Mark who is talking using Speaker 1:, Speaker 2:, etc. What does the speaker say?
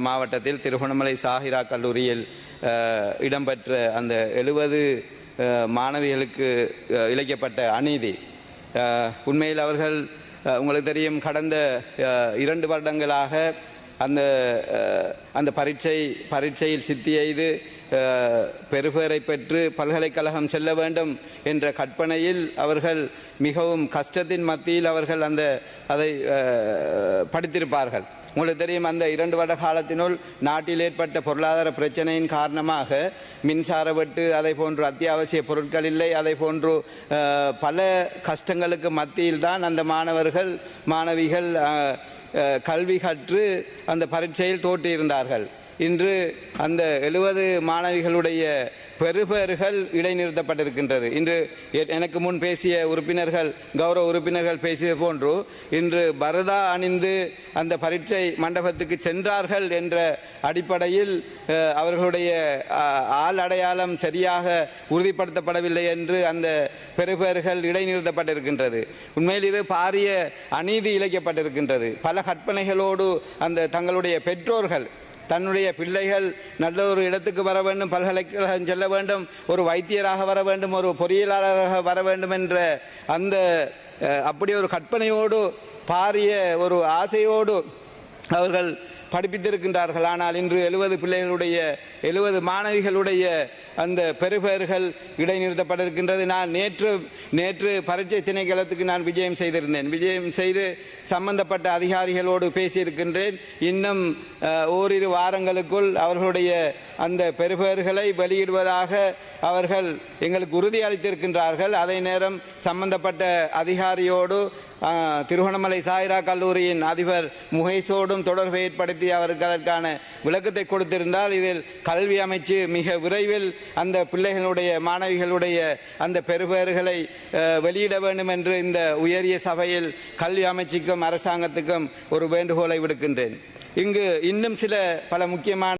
Speaker 1: மாவட்டத்தில் திருகோணமலை சாஹிரா கல்லூரியில் இடம்பெற்ற அந்த எழுபது மாணவிகளுக்கு இழைக்கப்பட்ட அநீதி. உண்மையில் அவர்கள் உங்களுக்கு தெரியும் கடந்த இரண்டு வருடங்களாக அந்த அந்த பரீட்சை பரீட்சையில் சித்தி எய்து பெறுபேறை பெற்று பல்கலைக்கழகம் செல்ல வேண்டும் என்ற கற்பனையில் அவர்கள் மிகவும் கஷ்டத்தின் மத்தியில் அவர்கள் அந்த அதை படித்திருப்பார்கள். உங்களுக்கு தெரியும் அந்த இரண்டு வருட காலத்தினுள் நாட்டில் ஏற்பட்ட பொருளாதார பிரச்சனையின் காரணமாக மின்சார வெட்டு அதை போன்று அத்தியாவசிய பொருட்கள் இல்லை அதை போன்று பல கஷ்டங்களுக்கு மத்தியில் தான் அந்த மாணவர்கள் மாணவிகள் கல்வி கற்று அந்த பரீட்சையில் தோற்றியிருந்தார்கள். இன்று அந்த எழுபது மாணவிகளுடைய பெறுபேறுகள் இடைநிறுத்தப்பட்டிருக்கின்றது. இன்று எ- எனக்கு முன் பேசிய உறுப்பினர்கள் கௌரவ உறுப்பினர்கள் பேசியது போன்று இன்று பரதா அணிந்து அந்த பரீட்சை மண்டபத்துக்கு சென்றார்கள் என்ற அடிப்படையில் அவர்களுடைய ஆள் அடையாளம் சரியாக உறுதிப்படுத்தப்படவில்லை என்று அந்த பெறுபேறுகள் இடைநிறுத்தப்பட்டிருக்கின்றது. உண்மையில் இது பாரிய அநீதி இழைக்கப்பட்டிருக்கின்றது. பல கற்பனைகளோடு அந்த தங்களுடைய பெற்றோர்கள் தன்னுடைய பிள்ளைகள் நல்ல ஒரு இடத்துக்கு வர வேண்டும் பல்கலைக்கழகம் செல்ல வேண்டும் ஒரு வைத்தியராக வர வேண்டும் ஒரு பொறியியலாளராக வர வேண்டும் என்ற அந்த அப்படி ஒரு கற்பனையோடு பாரிய ஒரு ஆசையோடு அவர்கள் படிப்பித்திருக்கின்றார்கள். ஆனால் இன்று எழுபது பிள்ளைகளுடைய எழுபது மாணவிகளுடைய அந்த பெறுபேறுகள் இடைநிறுத்தப்பட்டிருக்கின்றது. நான் நேற்று நேற்று பரீட்சை திணைக்களத்துக்கு நான் விஜயம் செய்திருந்தேன். விஜயம் செய்து சம்பந்தப்பட்ட அதிகாரிகளோடு பேசியிருக்கின்றேன். இன்னும் ஓரிரு வாரங்களுக்குள் அவர்களுடைய அந்த பெறுபேறுகளை வெளியிடுவதாக அவர்கள் எங்களுக்கு உறுதி அளித்திருக்கின்றார்கள். அதே நேரம் சம்பந்தப்பட்ட அதிகாரியோடு திருகோணமலை சாயிரா கல்லூரியின் அதிபர் முகேஷோடும் தொடர்பு ஏற்படுத்தி அவருக்கு அதற்கான விளக்கத்தை கொடுத்திருந்தால் இதில் கல்வி அமைச்சு மிக விரைவில் அந்த பிள்ளைகளுடைய மாணவிகளுடைய அந்த பெறுபேறுகளை அஹ், வெளியிட வேண்டும் என்று இந்த உயரிய சபையில் கல்வி அமைச்சுக்கும் அரசாங்கத்துக்கும் ஒரு வேண்டுகோளை விடுக்கின்றேன். இங்கு இன்னும் சில பல முக்கியமான